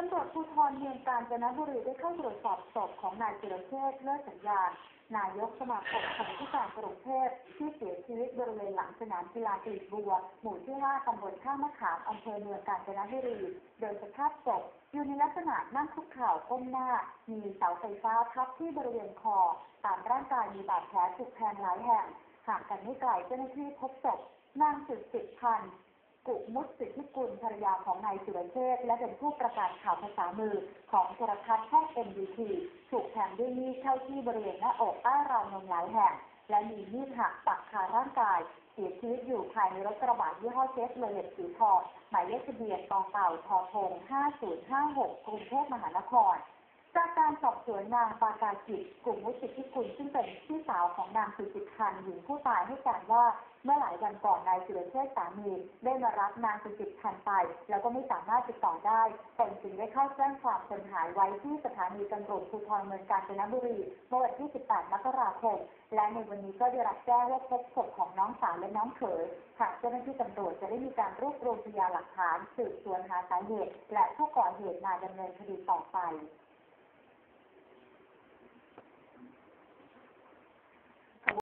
ตำรวจภูธรเมืองกาญจนบุรีได้เข้าตรวจสอบศพของนายจิรเชษเลิศสัญญาณ นายกสมาคมคนพิการกรุงเทพที่เสียชีวิตบริเวณหลังสนามกีฬากลีบบัว หมู่ที่5ตำบลท่ามะขามอำเภอเมืองกาญจนบุรี โดยสภาพศพอยู่ในลักษณะนั่งคุกเข่าก้มหน้า มีเสาไฟฟ้าทับที่บริเวณคอ ตามร่างกายมีบาดแผลถูกแทงหลายแห่งห่างกันไม่ไกลเจ้าหน้าที่พบศพนางสุดสิทธิ์พันธ์ กุมุตสิทธิกุลภรรยาของนายสุรเชษฐ์และเป็นผู้ประกาศข่าวภาษามือของโทรทัศน์ช่อง MBT ถูกแทงด้วยมีดเข้าที่บริเวณหน้าอกใต้ราวนมหลายแห่ง และมีมีดหักปักคาร่างกาย เสียชีวิตอยู่ภายในรถกระบะยี่ห้อเชฟเลตสีทองหมายเลขทะเบียนกองเต่าทอทง5056 กรุงเทพมหานคร จากการสอบสวนนางปากาจิตกลุ่มวุฒิพิกุลซึ่งเป็นพี่สาวของนางสุจิตพันหญิงผู้ตายให้การว่าเมื่อหลายวันก่อนนายสุรเชษสามีได้มารับนางสุจิตพันไป แล้วก็ไม่สามารถติดต่อได้ตนจึงได้เข้าแจ้งความคนหายไว้ที่สถานีตำรวจภูธรเมืองกาญจนบุรีเมื่อวันที่ 18 มกราคม และในวันนี้ก็ได้รับแจ้งว่าพบศพของน้องสาวและน้องเขยทางเจ้าหน้าที่ตำรวจจะได้มีการรวบรวมพยานหลักฐานสืบสวนหาสาเหตุและผู้ก่อเหตุมาดำเนินคดีต่อไป